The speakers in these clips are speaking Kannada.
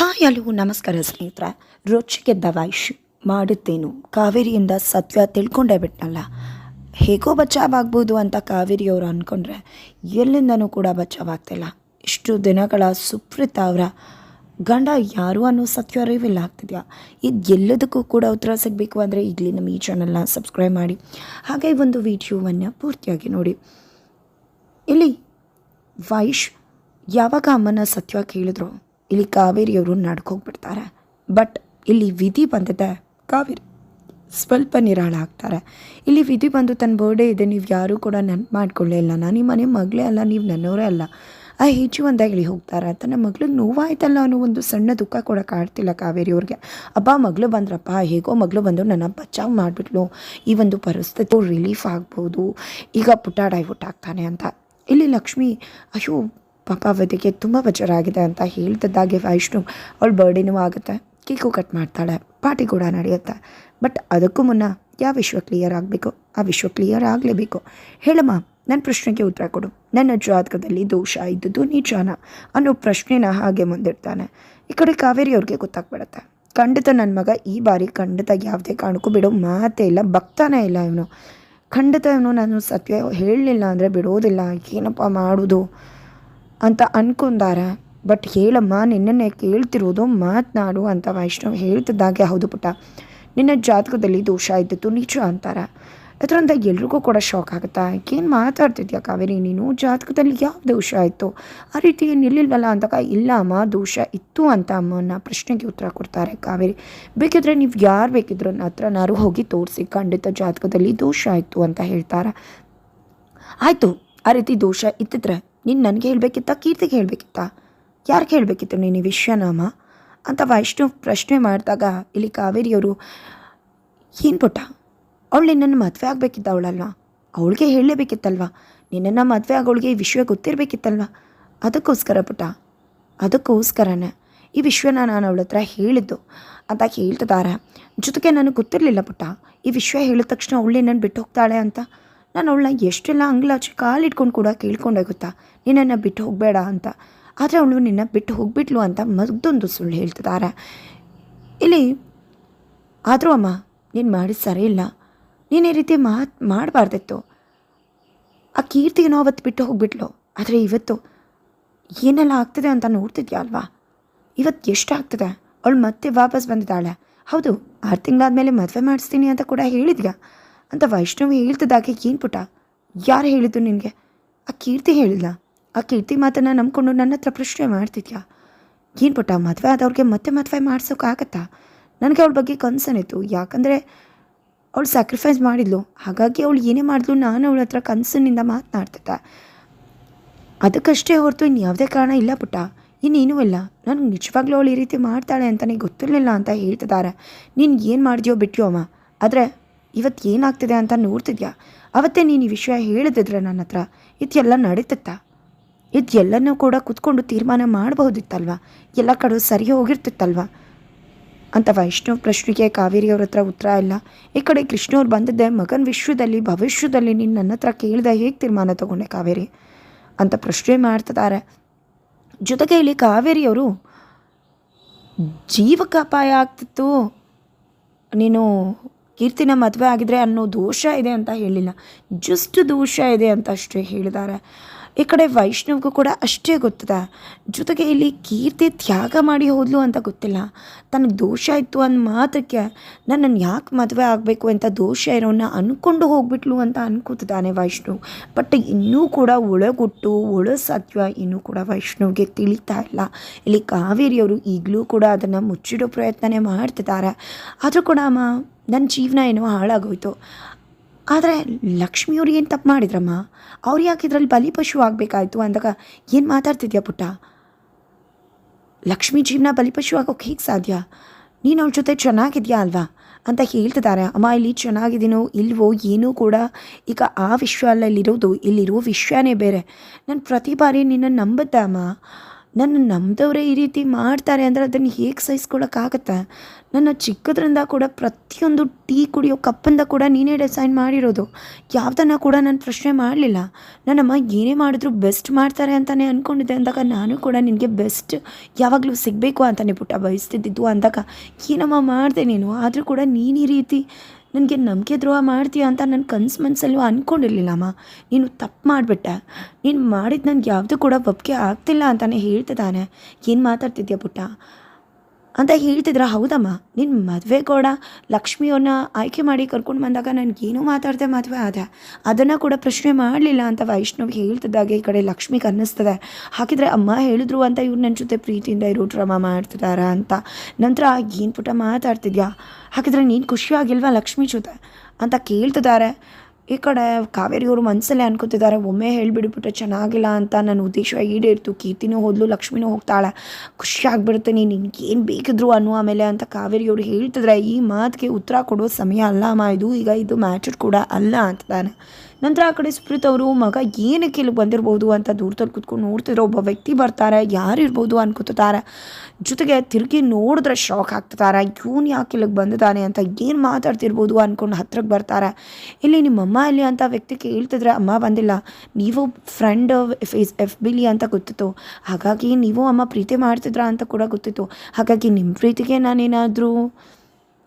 ಹಾಯ್ ಹಲೋ ನಮಸ್ಕಾರ ಸ್ನೇಹಿತರೆ. ರುಚಿಗೆ ದವಾಯಿಷ್ ಮಾಡುತ್ತೇನು. ಕಾವೇರಿಯಿಂದ ಸತ್ಯ ತಿಳ್ಕೊಂಡೇ ಬಿಟ್ನಲ್ಲ. ಹೇಗೋ ಬಚಾವಾಗ್ಬೋದು ಅಂತ ಕಾವೇರಿಯವರು ಅಂದ್ಕೊಂಡ್ರೆ ಎಲ್ಲಿಂದನೂ ಕೂಡ ಬಚಾವಾಗ್ತಿಲ್ಲ. ಇಷ್ಟು ದಿನಗಳ ಸುಪ್ರೀತ ಅವರ ಗಂಡ ಯಾರು ಅನ್ನೋ ಸತ್ಯ ಅರಿವಿಲ್ಲ ಆಗ್ತಿದೆಯಾ? ಇದು ಎಲ್ಲದಕ್ಕೂ ಕೂಡ ಉತ್ತರ ಸಿಗಬೇಕು ಅಂದರೆ ಇಲ್ಲಿ ನಮ್ಮ ಈ ಚಾನಲ್ನ ಸಬ್ಸ್ಕ್ರೈಬ್ ಮಾಡಿ. ಹಾಗೆ ಒಂದು ವಿಡಿಯೋವನ್ನು ಪೂರ್ತಿಯಾಗಿ ನೋಡಿ. ಇಲ್ಲಿ ವೈಶ್ ಯಾವಾಗ ಅಮ್ಮನ ಸತ್ಯ ಕೇಳಿದ್ರು? ಇಲ್ಲಿ ಕಾವೇರಿಯವರು ನಡ್ಕೋಗ್ಬಿಡ್ತಾರೆ. ಬಟ್ ಇಲ್ಲಿ ವಿಧಿ ಬಂದಿದೆ, ಕಾವೇರಿ. ಸ್ವಲ್ಪ ನಿರಾಳ ಆಗ್ತಾರೆ. ಇಲ್ಲಿ ವಿಧಿ ಬಂದು ತನ್ನ ಬರ್ಡೇ ಇದೆ, ನೀವು ಯಾರೂ ಕೂಡ ನೆನ್ಪು ಮಾಡ್ಕೊಳ್ಳೇ ಇಲ್ಲ. ನಾನು ನಿಮ್ಮ ಮನೆ ಮಗಳೇ ಅಲ್ಲ, ನೀವು ನನ್ನವರೇ ಅಲ್ಲ. ಆ ಹೆಚ್ಚು ಒಂದಾಗಿ ಹೇಳಿ ಹೋಗ್ತಾರೆ. ತನ್ನ ಮಗಳಿಗೆ ನೋವಾಯ್ತಲ್ಲ ಅನ್ನೋ ಒಂದು ಸಣ್ಣ ದುಃಖ ಕೂಡ ಕಾಡ್ತಿಲ್ಲ ಕಾವೇರಿಯವ್ರಿಗೆ ಅಪ್ಪ ಮಗಳು ಬಂದ್ರಪ್ಪ, ಹೇಗೋ ಮಗಳು ಬಂದು ನನ್ನ ಬಚಾವ್ ಮಾಡಿಬಿಟ್ಲು. ಈ ಒಂದು ಪರಿಸ್ಥಿತಿ ರಿಲೀಫ್ ಆಗ್ಬೋದು. ಈಗ ಪುಟ್ಟ ಡೈವರ್ಟ್ ಆಗ್ತಾನೆ ಅಂತ. ಇಲ್ಲಿ ಲಕ್ಷ್ಮಿ, ಅಯ್ಯೋ ಪಾಪ ಅವಧಿಗೆ ತುಂಬ ಆಗಿದೆ ಅಂತ ಹೇಳ್ತಿದ್ದಾಗೆ ವೈಷ್ಣು. ಅವಳು ಬರ್ಡೇನೂ ಆಗುತ್ತೆ. ಕೇಕು ಕಟ್ ಮಾಡ್ತಾಳೆ. ಪಾರ್ಟಿ ಕೂಡ ನಡೆಯುತ್ತೆ. ಬಟ್ ಅದಕ್ಕೂ ಮುನ್ನ ಯಾವ ವಿಶ್ವ ಕ್ಲಿಯರ್ ಆಗಬೇಕು? ಆ ವಿಶ್ವ ಕ್ಲಿಯರ್ ಆಗಲೇಬೇಕು. ಹೇಳಮ್ಮ ನನ್ನ ಪ್ರಶ್ನೆಗೆ ಉತ್ತರ ಕೊಡು. ನನ್ನ ಜಾತಕದಲ್ಲಿ ದೋಷ ಇದ್ದದ್ದು ನಿಜಾನ ಅನ್ನೋ ಪ್ರಶ್ನೆನ ಹಾಗೆ ಮುಂದಿಡ್ತಾನೆ. ಈ ಕಡೆ ಕಾವೇರಿ ಅವ್ರಿಗೆ ಗೊತ್ತಾಗ್ಬಿಡುತ್ತೆ. ಖಂಡಿತ ನನ್ನ ಮಗ ಈ ಬಾರಿ ಖಂಡಿತ ಯಾವುದೇ ಕಾರಣಕ್ಕೂ ಬಿಡೋ ಮಾತೇ ಇಲ್ಲ ಬಗ್ತಾನೇ ಇಲ್ಲ ಇವನು. ಖಂಡಿತ ಇವನು ನಾನು ಸತ್ಯ ಹೇಳಲಿಲ್ಲ ಅಂದರೆ ಬಿಡೋದಿಲ್ಲ. ಏನಪ್ಪ ಮಾಡೋದು? ಅಂತ ಅನ್ಕೊಂಡಾರ. ಬಟ್ ಹೇಳಮ್ಮ, ನಿನ್ನನ್ನು ಕೇಳ್ತಿರೋದು ಮಾತನಾಡು ಅಂತ ವೈಷ್ಣವ್ ಹೇಳ್ತಿದ್ದಾಗೆ, ಹೌದು ಪುಟ್ಟ. ನಿನ್ನ ಜಾತಕದಲ್ಲಿ ದೋಷ ಇದ್ದಿತ್ತು ನಿಜ ಅಂತಾರ. ಅದರಿಂದ ಎಲ್ರಿಗೂ ಕೂಡ ಶಾಕ್ ಆಗುತ್ತಾ, ಏನು ಮಾತಾಡ್ತಿದ್ಯಾ ಕಾವೇರಿ, ನೀನು? ಜಾತಕದಲ್ಲಿ ಯಾವ ದೋಷ ಆಯಿತು ಆ ರೀತಿ ಏನು ಇಲ್ಲಿಲ್ವಲ್ಲ ಅಂದಾಗ ಇಲ್ಲ ಅಮ್ಮ ದೋಷ ಇತ್ತು ಅಂತ ಅಮ್ಮನ ಪ್ರಶ್ನೆಗೆ ಉತ್ತರ ಕೊಡ್ತಾರೆ ಕಾವೇರಿ. ಬೇಕಿದ್ರೆ ನೀವು ಯಾರು ಬೇಕಿದ್ರು ಹತ್ರ ಹತ್ರನಾರು ಹೋಗಿ ತೋರಿಸಿ, ಖಂಡಿತ ಜಾತಕದಲ್ಲಿ ದೋಷ ಆಯಿತು ಅಂತ ಹೇಳ್ತಾರೆ. ಆಯಿತು, ಆ ರೀತಿ ದೋಷ ಇತ್ತಿದ್ರೆ ನೀನು ನನಗೆ ಹೇಳಬೇಕಿತ್ತ? ಕೀರ್ತಿಗೆ ಹೇಳಬೇಕಿತ್ತ? ಯಾರಿಗೆ ಹೇಳಬೇಕಿತ್ತು ನೀನು ಈ ವಿಶ್ವನಾಮ? ಅಂತ ವೈಷ್ಣು ಪ್ರಶ್ನೆ ಮಾಡಿದಾಗ ಇಲ್ಲಿ ಕಾವೇರಿಯವರು, ಏನು ಪುಟ್ಟ? ಅವಳು ನಿನ್ನನ್ನು ಮದುವೆ ಅವ್ಳಲ್ವಾ ಅವಳಿಗೆ ಹೇಳಲೇಬೇಕಿತ್ತಲ್ವ? ನಿನ್ನನ್ನು ಮದುವೆ ಆಗೋಳಿಗೆ ಈ ವಿಶ್ವ ಗೊತ್ತಿರಬೇಕಿತ್ತಲ್ವಾ? ಅದಕ್ಕೋಸ್ಕರ ಪುಟ್ಟ, ಅದಕ್ಕೋಸ್ಕರನೇ ಈ ವಿಶ್ವನ ನಾನು ಅವಳ ಹತ್ರ ಹೇಳಿದ್ದು ಅಂತ ಹೇಳ್ತಿದ್ದಾರೆ ಜೊತೆಗೆ ನನಗೆ ಗೊತ್ತಿರಲಿಲ್ಲ ಪುಟ್ಟ, ಈ ವಿಶ್ವ ಹೇಳಿದ ತಕ್ಷಣ ಅವಳು ನನ್ನ ಬಿಟ್ಟು ಹೋಗ್ತಾಳೆ ಅಂತ. ನಾನು ಅವಳನ್ನ ಎಷ್ಟೆಲ್ಲ ಅಂಗ್ಲಾಚಿ ಕಾಲಿಟ್ಕೊಂಡು ಕೂಡ ಕೇಳ್ಕೊಂಡೆ ಗೊತ್ತಾ? ನಿನ್ನನ್ನು ಬಿಟ್ಟು ಹೋಗಬೇಡ ಅಂತ. ಆದರೆ ಅವಳು ನಿನ್ನ ಬಿಟ್ಟು ಹೋಗ್ಬಿಟ್ಲು ಅಂತ ಮತ್ತೊಂದು ಸುಳ್ಳು ಹೇಳ್ತಿದ್ದಾರೆ ಇಲ್ಲಿ, ಆದರೂ ಅಮ್ಮ, ನೀನು ಮಾಡಿದ ಸರಿ ಇಲ್ಲ. ನೀನು ಈ ರೀತಿ ಮಾತು ಮಾಡಬಾರ್ದಿತ್ತು. ಆ ಕೀರ್ತಿಗೆ ಅವತ್ತು ಬಿಟ್ಟು ಹೋಗ್ಬಿಟ್ಲು. ಆದರೆ ಇವತ್ತು ಏನೆಲ್ಲ ಆಗ್ತದೆ ಅಂತ ನೋಡ್ತಿದ್ಯಾ ಅಲ್ವಾ? ಇವತ್ತು ಎಷ್ಟು ಆಗ್ತದೆ? ಅವಳು ಮತ್ತೆ ವಾಪಸ್ ಬಂದಿದ್ದಾಳೆ. ಹೌದು, ಆರು ತಿಂಗಳಾದಮೇಲೆ ಮದುವೆ ಮಾಡಿಸ್ತೀನಿ ಅಂತ ಕೂಡ ಹೇಳಿದ್ಯಾ? ಅಂತ ವೈಷ್ಣವಿ ಹೇಳ್ತಿದ್ದಾಗೆ ಏನು ಪುಟ? ಯಾರು ಹೇಳಿದ್ದು ನಿನಗೆ? ಆ ಕೀರ್ತಿ ಹೇಳಿಲ್ಲ. ಆ ಕೀರ್ತಿ ಮಾತನ್ನು ನಂಬ್ಕೊಂಡು ನನ್ನ ಹತ್ರ ಪ್ರಶ್ನೆ ಮಾಡ್ತಿದ್ಯಾ? ಏನು ಪುಟ, ಮದುವೆ ಆದವ್ರಿಗೆ ಮತ್ತೆ ಮದುವೆ ಮಾಡ್ಸೋಕ್ಕಾಗತ್ತಾ ನನಗೆ ಅವಳ ಬಗ್ಗೆ ಕನ್ಸನ್ ಇತ್ತು. ಯಾಕಂದರೆ ಅವಳು ಸ್ಯಾಕ್ರಿಫೈಸ್ ಮಾಡಿದ್ಲು. ಹಾಗಾಗಿ ಅವಳು ಏನೇ ಮಾಡಿದ್ಲು ನಾನು ಅವಳ ಹತ್ರ ಕನಸಿನಿಂದ ಮಾತನಾಡ್ತಿದ್ದೆ. ಅದಕ್ಕಷ್ಟೇ ಹೊರತು ಇನ್ನು ಯಾವುದೇ ಕಾರಣ ಇಲ್ಲ ಪುಟ್ಟ ಇನ್ನೇನೂ ಇಲ್ಲ. ನಾನು ನಿಜವಾಗ್ಲೂ ಅವಳು ಈ ರೀತಿ ಮಾಡ್ತಾಳೆ ಅಂತಲೇ ಗೊತ್ತಿರಲಿಲ್ಲ ಅಂತ ಹೇಳ್ತಿದ್ದಾರೆ ನೀನು ಏನು ಮಾಡಿದ್ಯೋ ಬಿಟ್ಟಿಯೋ ಅಮ್ಮ. ಆದರೆ ಇವತ್ತು ಏನಾಗ್ತಿದೆ ಅಂತ ನೋಡ್ತಿದ್ಯಾ? ಅವತ್ತೇ ನೀನು ಈ ವಿಷಯ ಹೇಳಿದಿದ್ರೆ ನನ್ನ ಹತ್ರ. ಇದೆಲ್ಲ ನಡೀತಿತ್ತಾ? ಇದೆಲ್ಲನೂ ಕೂಡ ಕುತ್ಕೊಂಡು ತೀರ್ಮಾನ ಮಾಡಬಹುದಿತ್ತಲ್ವ? ಎಲ್ಲ ಕಡೆ ಸರಿ ಹೋಗಿರ್ತಿತ್ತಲ್ವ? ಅಂತ ವೈಷ್ಣವ್ ಪ್ರಶ್ನೆಗೆ ಕಾವೇರಿಯವ್ರ ಹತ್ರ ಉತ್ತರ ಇಲ್ಲ. ಈ ಕಡೆ ಕೃಷ್ಣವ್ರು ಬಂದಿದ್ದೆ ಮಗನ ವಿಶ್ವದಲ್ಲಿ, ಭವಿಷ್ಯದಲ್ಲಿ ನೀನು ನನ್ನ ಹತ್ರ ಕೇಳಿದೆ ಹೇಗೆ ತೀರ್ಮಾನ ತಗೊಂಡೆ ಕಾವೇರಿ? ಅಂತ ಪ್ರಶ್ನೆ ಮಾಡ್ತಿದ್ದಾರೆ ಜೊತೆಗೆ ಇಲ್ಲಿ ಕಾವೇರಿಯವರು ಜೀವಕ್ಕೆ ಅಪಾಯ ಆಗ್ತಿತ್ತು. ನೀನು ಕೀರ್ತಿನ ಮದುವೆ ಆಗಿದ್ರೆ ಅನ್ನೋ ದೋಷ ಇದೆ ಅಂತ ಹೇಳಿಲ್ಲ. ಜಸ್ಟ್ ದೋಷ ಇದೆ ಅಂತ ಅಷ್ಟೇ ಹೇಳಿದ್ದಾರೆ. ಈ ಕಡೆ ವೈಷ್ಣವ್ಗೂ ಕೂಡ ಅಷ್ಟೇ ಗೊತ್ತಿದೆ. ಜೊತೆಗೆ ಇಲ್ಲಿ ಕೀರ್ತಿ ತ್ಯಾಗ ಮಾಡಿ ಹೋದ್ಲು ಅಂತ ಗೊತ್ತಿಲ್ಲ. ತನಗೆ ದೋಷ ಇತ್ತು ಅನ್ನೋ ಮಾತಕ್ಕೆ ನನ್ನನ್ನು ಯಾಕೆ ಮದುವೆ ಆಗಬೇಕು ಅಂತ ದೋಷ ಇರೋನ್ನ ಅಂದ್ಕೊಂಡು ಹೋಗ್ಬಿಟ್ಲು ಅಂತ ಅನ್ಕೋತಿದ್ದಾನೆ ವೈಷ್ಣವ್. ಬಟ್ ಇನ್ನೂ ಕೂಡ ಒಳಗುಟ್ಟು ಒಳ ಸತ್ವ ಇನ್ನೂ ಕೂಡ ವೈಷ್ಣವ್ಗೆ ತಿಳಿತಾ ಇಲ್ಲ. ಇಲ್ಲಿ ಕಾವೇರಿಯವರು ಈಗಲೂ ಕೂಡ ಅದನ್ನು ಮುಚ್ಚಿಡೋ ಪ್ರಯತ್ನನೇ ಮಾಡ್ತಿದ್ದಾರೆ. ಆದರೂ ಕೂಡ ಅಮ್ಮ ನನ್ನ ಜೀವನ ಏನೋ ಹಾಳಾಗೋಯ್ತು. ಆದರೆ ಲಕ್ಷ್ಮಿಯವ್ರು ಏನು ತಪ್ಪು ಮಾಡಿದ್ರಮ್ಮ? ಅವ್ರು ಯಾಕೆ ಇದರಲ್ಲಿ ಬಲಿಪಶು ಆಗಬೇಕಾಯ್ತು ಅಂದಾಗ ಏನು ಮಾತಾಡ್ತಿದ್ಯಾ ಪುಟ್ಟ? ಲಕ್ಷ್ಮಿ ಜೀವನ ಬಲಿಪಶು ಆಗೋಕೆ ಹೇಗೆ ಸಾಧ್ಯ? ನೀನು ಅವ್ರ ಜೊತೆ ಚೆನ್ನಾಗಿದ್ಯಾ ಅಲ್ವಾ? ಅಂತ ಹೇಳ್ತಿದ್ದಾರೆ ಅಮ್ಮ, ಇಲ್ಲಿ ಚೆನ್ನಾಗಿದ್ದೀನೋ ಇಲ್ವೋ ಏನೂ ಕೂಡ ಈಗ ಆ ವಿಶ್ವ ಅಲ್ಲಿರೋದು ಇಲ್ಲಿರೋ ವಿಷಯನೇ ಬೇರೆ. ನಾನು ಪ್ರತಿ ಬಾರಿ ನಿನ್ನನ್ನು ನಂಬುತ್ತೆ ಅಮ್ಮ? ನನ್ನ ನಂಬಿದವರೇ ಈ ರೀತಿ ಮಾಡ್ತಾರೆ ಅಂದರೆ ಅದನ್ನು ಹೇಗೆ ಸಹಿಸ್ಕೊಳಕ್ಕಾಗತ್ತೆ ನನ್ನ ಚಿಕ್ಕದ್ರಿಂದ ಕೂಡ ಪ್ರತಿಯೊಂದು ಟೀ ಕುಡಿಯೋ ಕಪ್ಪಿಂದ ಕೂಡ ನೀನೇ ಡಿಸೈನ್ ಮಾಡಿರೋದು. ಯಾವ್ದನ್ನು ಕೂಡ ನಾನು ಪ್ರಶ್ನೆ ಮಾಡಲಿಲ್ಲ. ನನ್ನಮ್ಮ ಏನೇ ಮಾಡಿದ್ರು ಬೆಸ್ಟ್ ಮಾಡ್ತಾರೆ ಅಂತಲೇ ಅಂದ್ಕೊಂಡಿದ್ದೆ ಅಂದಾಗ ನಾನು ಕೂಡ ನಿನಗೆ ಬೆಸ್ಟ್ ಯಾವಾಗಲೂ ಸಿಗಬೇಕು ಅಂತಲೇ ಪುಟ್ಟ ಬಯಸ್ತಿದ್ದಿದ್ದು ಅಂದಾಗ ಏನಮ್ಮ ಮಾಡಿದೆ ನೀನು? ಆದರೂ ಕೂಡ ನೀನು ಈ ರೀತಿ ನನಗೆ ನಂಬಿಕೆ ದ್ರೋಹ ಮಾಡ್ತೀಯ ಅಂತ ನನ್ನ ಕನ್ಸು ಮನಸ್ಸಲ್ಲೂ ಅಂದ್ಕೊಂಡಿರ್ಲಿಲ್ಲಮ್ಮ ನೀನು ತಪ್ಪು ಮಾಡಿಬಿಟ್ಟೆ. ನೀನು ಮಾಡಿದ್ದು ನನಗೆ ಯಾವುದು ಕೂಡ ಒಪ್ಪಿಗೆ ಆಗ್ತಿಲ್ಲ ಅಂತಲೇ ಹೇಳ್ತಿದ್ದಾನೆ. ಏನು ಮಾತಾಡ್ತಿದ್ಯಾ ಪುಟ್ಟ? ಅಂತ ಹೇಳ್ತಿದ್ರ, ಹೌದಮ್ಮ. ನಿನ್ನ ಮದುವೆ ಕೂಡ ಲಕ್ಷ್ಮಿಯವ್ರನ್ನ ಆಯ್ಕೆ ಮಾಡಿ ಕರ್ಕೊಂಡು ಬಂದಾಗ ನನಗೇನು ಮಾತಾಡ್ದೆ ಮದುವೆ ಆದೆ? ಅದನ್ನು ಕೂಡ ಪ್ರಶ್ನೆ ಮಾಡಲಿಲ್ಲ ಅಂತ ವೈಷ್ಣವ್ ಹೇಳ್ತಿದ್ದಾಗೆ ಈ ಕಡೆ ಲಕ್ಷ್ಮಿಗೆ ಅನ್ನಿಸ್ತದೆ. ಹಾಗಿದ್ರೆ ಅಮ್ಮ ಹೇಳಿದ್ರು ಅಂತ ಇವ್ರು ನನ್ನ ಜೊತೆ ಪ್ರೀತಿಯಿಂದ ಇರೋ ಡ್ರಾಮಾ ಮಾಡ್ತಿದಾರ ಅಂತ. ನಂತರ ಏನು ಪುಟ ಮಾತಾಡ್ತಿದ್ಯಾ? ಹಾಗಿದ್ರೆ ನೀನು ಖುಷಿಯಾಗಿಲ್ವಾ ಲಕ್ಷ್ಮಿ ಜೊತೆ? ಅಂತ ಕೇಳ್ತಿದ್ದಾರೆ ಈ ಕಡೆ ಕಾವೇರಿಯವರು ಮನಸ್ಸಲ್ಲೇ ಅನ್ಕೋತಿದ್ದಾರೆ ಒಮ್ಮೆ ಹೇಳಿಬಿಡ್ಬಿಟ್ಟು ಚೆನ್ನಾಗಿಲ್ಲ ಅಂತ ನನ್ನ ಉದ್ದೇಶ ಈಡೇರ್ತು. ಕೀರ್ತಿನೂ ಹೋದ್ಲು, ಲಕ್ಷ್ಮಿನೂ ಹೋಗ್ತಾಳೆ. ಖುಷಿ ಆಗ್ಬಿಡುತ್ತೆ, ನೀನು ನಿನ್ಗೇನು ಬೇಕಿದ್ರು ಅನ್ನೋ ಆಮೇಲೆ ಅಂತ ಕಾವೇರಿಯವರು ಹೇಳ್ತಿದ್ರೆ, ಈ ಮಾತಿಗೆ ಉತ್ತರ ಕೊಡೋ ಸಮಯ ಅಲ್ಲ ಅಮ್ಮ, ಇದು ಈಗ ಇದು ಮ್ಯಾಚರ್ ಕೂಡ ಅಲ್ಲ ಅಂತಾನೆ ನಂತರ ಆ ಕಡೆ ಸುಪ್ರೀತ್ ಅವರು, ಮಗ ಏನಕ್ಕೆ ಇಲ್ಲಿ ಬಂದಿರ್ಬೋದು ಅಂತ ದೂರದಲ್ಲಿ ಕುತ್ಕೊಂಡು ನೋಡ್ತಿದ್ರೆ. ಒಬ್ಬ ವ್ಯಕ್ತಿ ಬರ್ತಾರೆ, ಯಾರು ಇರ್ಬೋದು ಅನ್ಕೋತಾರೆ ಜೊತೆಗೆ ತಿರುಗಿ ನೋಡಿದ್ರೆ ಶಾಕ್ ಆಗ್ತಿದ್ದಾರೆ ಇವನು ಯಾಕೆ ಇಲ್ಲಿಗೆ ಬಂದಿದ್ದಾನೆ ಅಂತ ಏನು ಮಾತಾಡ್ತಿರ್ಬೋದು ಅಂದ್ಕೊಂಡು ಹತ್ರಕ್ಕೆ ಬರ್ತಾರೆ. ಇಲ್ಲಿ ನಿಮ್ಮಮ್ಮ ಇಲ್ಲಿ ಅಂತ ವ್ಯಕ್ತಿ ಕೇಳ್ತಿದ್ರೆ ಅಮ್ಮ ಬಂದಿಲ್ಲ, ನೀವು ಫ್ರೆಂಡ್ ಫೇಸ್ ಎಫ್ ಬಿಲಿ ಅಂತ ಗೊತ್ತಿತ್ತು. ಹಾಗಾಗಿ ನೀವು ಅಮ್ಮ ಪ್ರೀತಿ ಮಾಡ್ತಿದ್ರಾ ಅಂತ ಕೂಡ ಗೊತ್ತಿತ್ತು. ಹಾಗಾಗಿ ನಿಮ್ಮ ಪ್ರೀತಿಗೆ ನಾನೇನಾದರೂ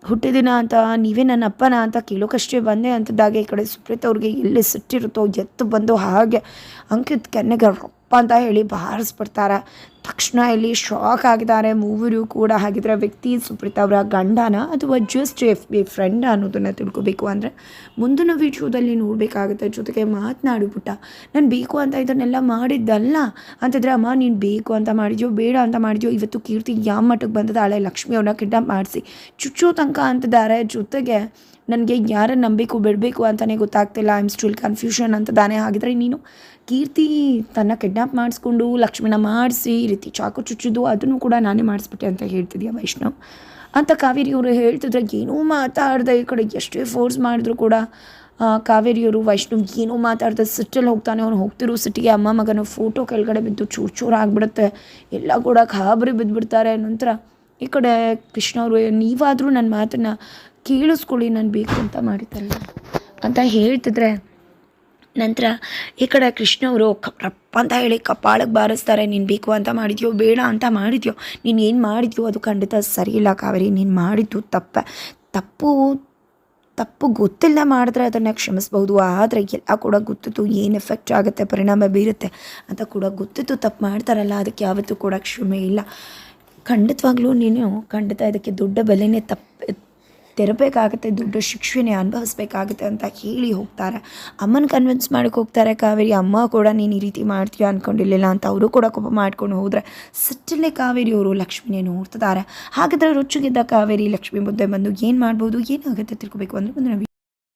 ಹುಟ್ಟಿದಿನ ಅಂತ, ನೀವೇ ನನ್ನ ಅಪ್ಪನ ಅಂತ ಕೇಳೋಕಷ್ಟೇ ಬಂದೆ ಅಂತದಾಗೆ ಈ ಕಡೆ ಸುಪ್ರೀತ್ ಅವ್ರಿಗೆ ಎಲ್ಲಿ ಸಿಟ್ಟಿರುತ್ತೋ, ಎತ್ತು ಬಂದು ಹಾಗೆ ಅಂಕಿತ್ ಕೆನ್ನೆಗೆ ರಪ್ಪ ಅಂತ ಹೇಳಿ ಬಾರಿಸ್ಬಿಡ್ತಾರೆ. ತಕ್ಷಣ ಇಲ್ಲಿ ಶಾಕ್ ಆಗಿದ್ದಾರೆ. ಮೂವರು ಕೂಡ ಹಾಗಿದ್ರೆ ವ್ಯಕ್ತಿ ಸುಪ್ರೀತ್ ಅವರ ಗಂಡನ ಅಥವಾ ಜಸ್ಟ್ ಎಫ್ ಬಿ ಫ್ರೆಂಡ್ ಅನ್ನೋದನ್ನು ತಿಳ್ಕೊಬೇಕು ಅಂದರೆ ಮುಂದಿನ ವಿಡಿಯೋದಲ್ಲಿ ನೋಡಬೇಕಾಗುತ್ತೆ. ಜೊತೆಗೆ ಮಾತನಾಡು ಪುಟ್ಟ, ನಾನು ಬೇಕು ಅಂತ ಇದನ್ನೆಲ್ಲ ಮಾಡಿದ್ದಲ್ಲ. ಅಂತಿದ್ರೆ ಅಮ್ಮ, ನೀನು ಬೇಕು ಅಂತ ಮಾಡಿದ್ಯೋ, ಬೇಡ ಅಂತ ಮಾಡಿದ್ಯೋ, ಇವತ್ತು ಕೀರ್ತಿ ಯಾವ ಮಟ್ಟಕ್ಕೆ ಬಂದದಾಳೆ ಲಕ್ಷ್ಮಿ ಅವ್ರನ್ನ ಕಿಡ್ನಾಪ್ ಮಾಡಿಸಿ. ಚುಚ್ಚೋ ತನಕ ಅಂತಿದ್ದಾರೆ. ಜೊತೆಗೆ ನನಗೆ ಯಾರನ್ನು ನಂಬಬೇಕು ಬಿಡಬೇಕು ಅಂತಲೇ ಗೊತ್ತಾಗ್ತಿಲ್ಲ. ಐ ಆಮ್ ಸ್ಟಿಲ್ ಕನ್ಫ್ಯೂಷನ್ ಅಂತ ತಾನೇ ಹಾಗಿದ್ರೆ ನೀನು ಕೀರ್ತಿ ತನ್ನ ಕಿಡ್ನಾಪ್ ಮಾಡಿಸ್ಕೊಂಡು ಲಕ್ಷ್ಮಿನ ಮಾಡಿಸಿ ರೀತಿ ಚಾಕು ಚುಚ್ಚಿದ್ದು ಅದನ್ನು ಕೂಡ ನಾನೇ ಮಾಡಿಸ್ಬಿಟ್ಟೆ ಅಂತ ಹೇಳ್ತಿದ್ಯಾ ವೈಷ್ಣವ್? ಅಂತ ಕಾವೇರಿಯವರು ಹೇಳ್ತಿದ್ರೆ ಏನೂ ಮಾತಾಡ್ದೆ ಈ ಕಡೆ. ಎಷ್ಟೇ ಫೋರ್ಸ್ ಮಾಡಿದ್ರು ಕೂಡ ಕಾವೇರಿಯವರು, ವೈಷ್ಣವ್ ಏನೂ ಮಾತಾಡ್ದೆ. ಸಿಟ್ಟಲ್ಲಿ ಹೋಗ್ತಾನೆ, ಅವ್ನು ಹೋಗ್ತಿರೋ ಸಿಟ್ಟಿಗೆ ಅಮ್ಮ ಮಗನ ಫೋಟೋ ಕೆಳಗಡೆ ಬಿದ್ದು ಚೂರು ಚೂರು ಆಗಿಬಿಡುತ್ತೆ. ಎಲ್ಲ ಕೂಡ ಖಾಬರಿ ಬಿದ್ದುಬಿಡ್ತಾರೆ ನಂತರ ಈ ಕಡೆ ಕೃಷ್ಣ ಅವರು, ನೀವಾದರೂ ನನ್ನ ಮಾತನ್ನು ಕೇಳಿಸ್ಕೊಳ್ಳಿ, ನಾನು ಬೇಕು ಅಂತ ಮಾಡಿದ್ದಲ್ಲ. ಅಂತ ಹೇಳ್ತಿದ್ರೆ ನಂತರ ಈ ಕಡೆ ಕೃಷ್ಣ ಅವರು ಕಪ್ಪ ಅಂತ ಹೇಳಿ ಕಪಾಳಕ್ಕೆ ಬಾರಿಸ್ತಾರೆ. ನೀನು ಬೇಕು ಅಂತ ಮಾಡಿದ್ಯೋ, ಬೇಡ ಅಂತ ಮಾಡಿದ್ಯೋ, ನೀನು ಏನು ಮಾಡಿದ್ಯೋ ಅದು ಖಂಡಿತ ಸರಿ ಇಲ್ಲ ಕಾವೇರಿ. ನೀನು ಮಾಡಿದ್ದು ತಪ್ಪ. ತಪ್ಪು ತಪ್ಪು ಗೊತ್ತಿಲ್ಲ ಮಾಡಿದ್ರೆ ಅದನ್ನು ಕ್ಷಮಿಸ್ಬೋದು ಆದರೆ ಎಲ್ಲ ಕೂಡ ಗೊತ್ತಿತ್ತು ಏನು ಎಫೆಕ್ಟ್ ಆಗುತ್ತೆ, ಪರಿಣಾಮ ಬೀರುತ್ತೆ ಅಂತ ಕೂಡ ಗೊತ್ತಿತ್ತು ತಪ್ಪು ಮಾಡ್ತಾರಲ್ಲ, ಅದಕ್ಕೆ ಯಾವತ್ತೂ ಕೂಡ ಕ್ಷಮೆ ಇಲ್ಲ. ಖಂಡಿತವಾಗ್ಲೂ ನೀನು ಖಂಡಿತ ಇದಕ್ಕೆ ದೊಡ್ಡ ಬೆಲೆನೇ ತಪ್ಪು ತೆರಬೇಕಾಗುತ್ತೆ, ದೊಡ್ಡ ಶಿಕ್ಷೆನೇ ಅನುಭವಿಸ್ಬೇಕಾಗತ್ತೆ ಅಂತ ಹೇಳಿ ಹೋಗ್ತಾರೆ. ಅಮ್ಮನ ಕನ್ವಿನ್ಸ್ ಮಾಡಕ್ಕೆ ಹೋಗ್ತಾರೆ, ಕಾವೇರಿ, ಅಮ್ಮ ಕೂಡ ನೀನು ಈ ರೀತಿ ಮಾಡ್ತೀಯ ಅಂದ್ಕೊಂಡಿರಲಿಲ್ಲ ಅಂತ ಅವರು ಕೂಡ ಕೋಪ ಮಾಡ್ಕೊಂಡು ಹೋದರೆ ಸಿಟ್ಟಲ್ಲೇ ಕಾವೇರಿ ಅವರು ಲಕ್ಷ್ಮಿನೇ ನೋಡ್ತಿದ್ದಾರೆ. ಹಾಗಾದರೆ ರುಚಿಗಿದ್ದ ಕಾವೇರಿ, ಲಕ್ಷ್ಮಿ ಮುದ್ದೆ ಬಂದು ಏನು ಮಾಡ್ಬೋದು, ಏನಾಗುತ್ತೆ ತಿಳ್ಕೊಬೇಕು ಅಂದರೆ ಮುಂದಿನ